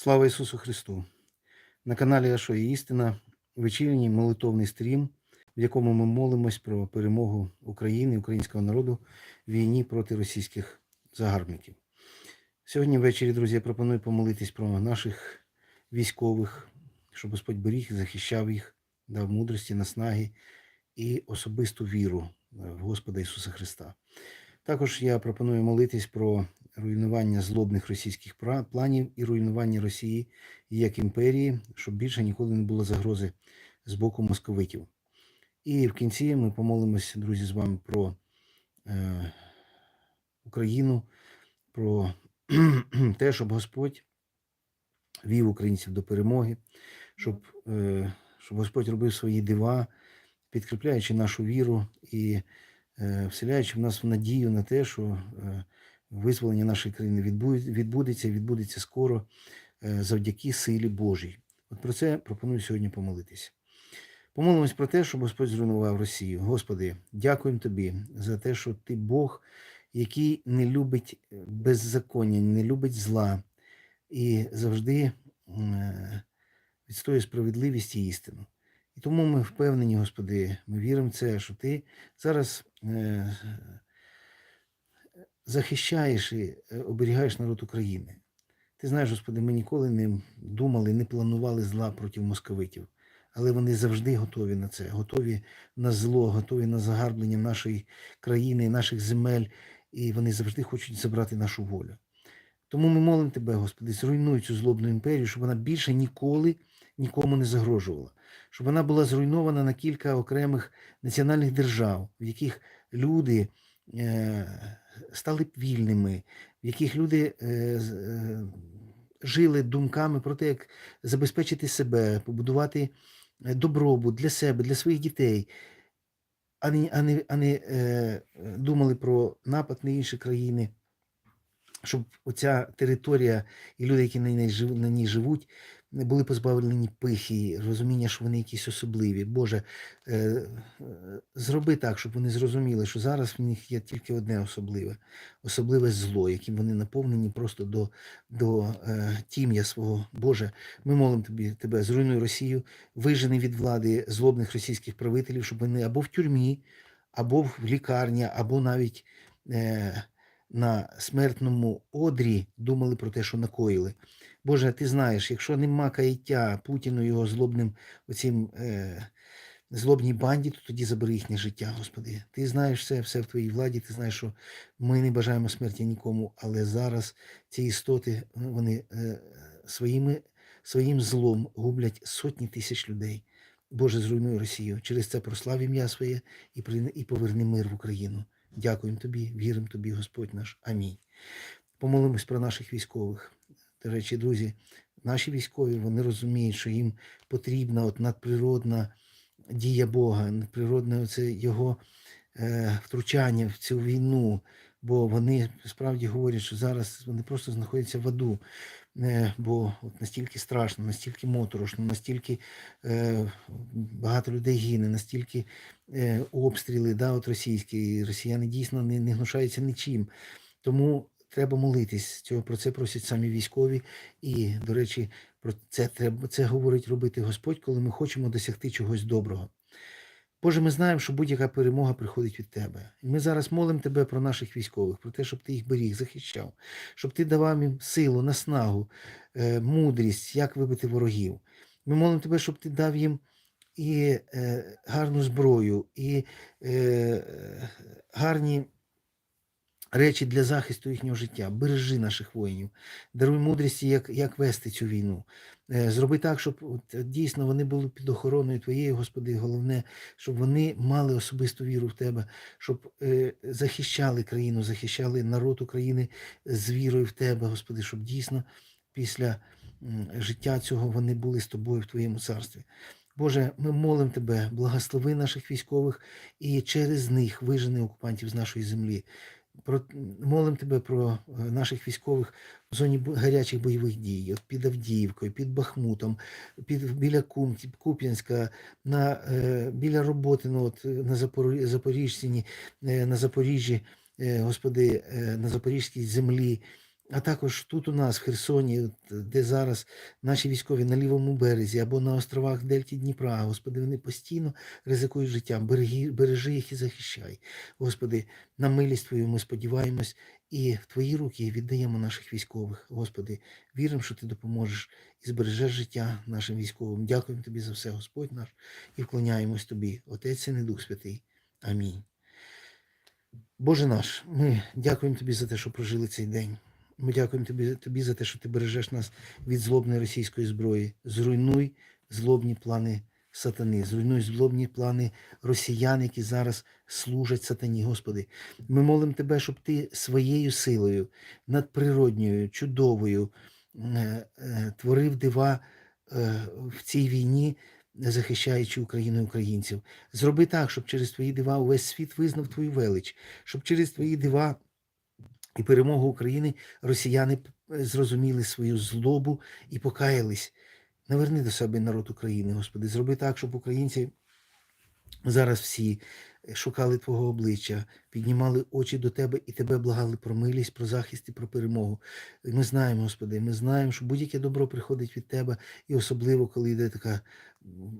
Слава Ісусу Христу! На каналі Ашо і Істина вечірній молитовний стрім, в якому ми молимось про перемогу України, українського народу в війні проти російських загарбників. Сьогодні ввечері, друзі, я пропоную помолитись про наших військових, щоб Господь беріг, захищав їх, дав мудрості, наснаги і особисту віру в Господа Ісуса Христа. Також я пропоную молитись про руйнування злобних російських планів і руйнування Росії як імперії, щоб більше ніколи не було загрози з боку московитів. І в кінці ми помолимось, друзі, з вами про е, Україну, про те, щоб Господь вів українців до перемоги, щоб, е, щоб Господь робив свої дива, підкріпляючи нашу віру і е, вселяючи в нас надію на те, що е, визволення нашої країни відбу- відбудеться, відбудеться скоро е, завдяки силі Божій. От про це пропоную сьогодні помолитися. Помолимось про те, щоб Господь зруйнував Росію. Господи, дякуємо Тобі за те, що Ти Бог, який не любить е, беззаконня, не любить зла і завжди е, відстоює справедливість і істину. І тому ми впевнені, Господи, ми віримо в це, що Ти зараз захищаєш і е, оберігаєш народ України. Ти знаєш, Господи, ми ніколи не думали, не планували зла проти московитів, але вони завжди готові на це, готові на зло, готові на загарблення нашої країни, наших земель, і вони завжди хочуть забрати нашу волю. Тому ми молимо Тебе, Господи, зруйнуй цю злобну імперію, щоб вона більше ніколи нікому не загрожувала, щоб вона була зруйнована на кілька окремих національних держав, в яких люди е, стали б вільними, в яких люди е, е, жили думками про те, як забезпечити себе, побудувати е, добробут для себе, для своїх дітей, а не, а не, а не думали про напад на інші країни щоб оця територія і люди, які на ній, живуть, були позбавлені пихи, розуміння, що вони якісь особливі. Боже, е, е, зроби так, щоб вони зрозуміли, що зараз в них є тільки одне особливе, особливе зло, яким вони наповнені просто до, до е, тім'я свого. Боже, ми молимо тобі, тебе, зруйнуй Росію, вижени від влади злобних російських правителів, щоб вони або в тюрмі, або в лікарні, або навіть. На смертному одрі думали про те, що накоїли. Боже, ти знаєш, якщо нема каяття Путіну його злобним оцім е, злобній банді, то тоді забери їхнє життя, Господи. Ти знаєш все, все в твоїй владі, ти знаєш, що ми не бажаємо смерті нікому, але зараз ці істоти ну, вони е, своїми, своїм злом гублять сотні тисяч людей. Боже, зруйнуй Росію. Через це прослав ім'я своє і, і поверни мир в Україну. Дякуємо тобі, віримо тобі, Господь наш. Амінь. Помолимось про наших військових. До речі, друзі, наші військові вони розуміють, що їм потрібна от надприродна дія Бога, надприродне оце його е, втручання в цю війну. Бо вони справді говорять, що зараз вони просто знаходяться в аду. Е, бо от настільки страшно, настільки моторошно, настільки е, багато людей гине, настільки е, обстріли да, от російські, росіяни дійсно не, не гнушаються нічим. Тому треба молитись. Цього про це просять самі військові. І, до речі, про це треба це говорить робити Господь, коли ми хочемо досягти чогось доброго. Боже, ми знаємо, що будь-яка перемога приходить від Тебе. І ми зараз молимо Тебе про наших військових, про те, щоб Ти їх беріг, захищав, щоб Ти давав їм силу, наснагу, е, мудрість, як вибити ворогів. Ми молимо Тебе, щоб Ти дав їм і е, гарну зброю, і е, гарні речі для захисту їхнього життя. Бережи наших воїнів, даруй мудрості, як, як вести цю війну. Е, Зроби так, щоб от, е, дійсно вони були під охороною Твоєї, Господи, головне, щоб вони мали особисту віру в Тебе, щоб е, захищали країну, захищали народ України з вірою в Тебе, Господи, щоб дійсно після життя цього вони були з тобою в Твоєму царстві. Боже, ми молимо Тебе, благослови наших військових і через них вижени окупантів з нашої землі. Про, Молим Тебе про е, наших військових в зоні гарячих бойових дій, от під Авдіївкою, під Бахмутом, під, біля Кум, Куп'янська, на, е, біля роботи ну, от, на Запорі- е, на Запоріжжі, Господи, на Запорізькій землі. А також тут у нас, в Херсоні, де зараз наші військові на лівому березі або на островах Дельті Дніпра. Господи, вони постійно ризикують життям. Береги, бережи їх і захищай. Господи, на милість Твою ми сподіваємось і в Твої руки віддаємо наших військових. Господи, віримо, що Ти допоможеш і збережеш життя нашим військовим. Дякуємо Тобі за все, Господь наш, і вклоняємось Тобі, Отець і Дух Святий. Амінь. Боже наш, ми дякуємо Тобі за те, що прожили цей день. Ми дякуємо тобі, тобі за те, що ти бережеш нас від злобної російської зброї. Зруйнуй злобні плани сатани, зруйнуй злобні плани росіян, які зараз служать сатані. Господи, ми молимо Тебе, щоб Ти своєю силою, надприродньою, чудовою е, е, творив дива е, в цій війні, захищаючи Україну і українців. Зроби так, щоб через Твої дива увесь світ визнав Твою велич, щоб через Твої дива і перемогу України росіяни зрозуміли свою злобу і покаялись. Наверни до себе народ України, Господи, зроби так, щоб українці зараз всі шукали Твого обличчя, піднімали очі до Тебе і Тебе благали про милість, про захист і про перемогу. І ми знаємо, Господи, ми знаємо, що будь-яке добро приходить від Тебе, і особливо, коли йде така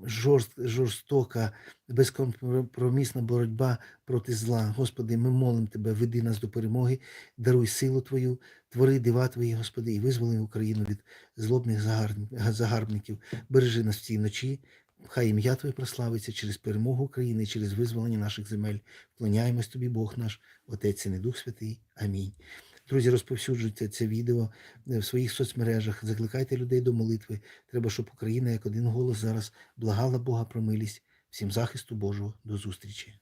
жорст, жорстока, безкомпромісна боротьба проти зла. Господи, ми молимо Тебе, веди нас до перемоги, даруй силу Твою, твори дива Твої, Господи, і визволи Україну від злобних загарбників. Бережи нас в цій ночі. Хай ім'я Твоє прославиться через перемогу України, через визволення наших земель. Вклоняємось Тобі, Бог наш, Отець і не Дух Святий. Амінь. Друзі, розповсюджуйте це відео е, в своїх соцмережах, закликайте людей до молитви. Треба, щоб Україна як один голос зараз благала Бога про милість. Всім захисту Божого. До зустрічі.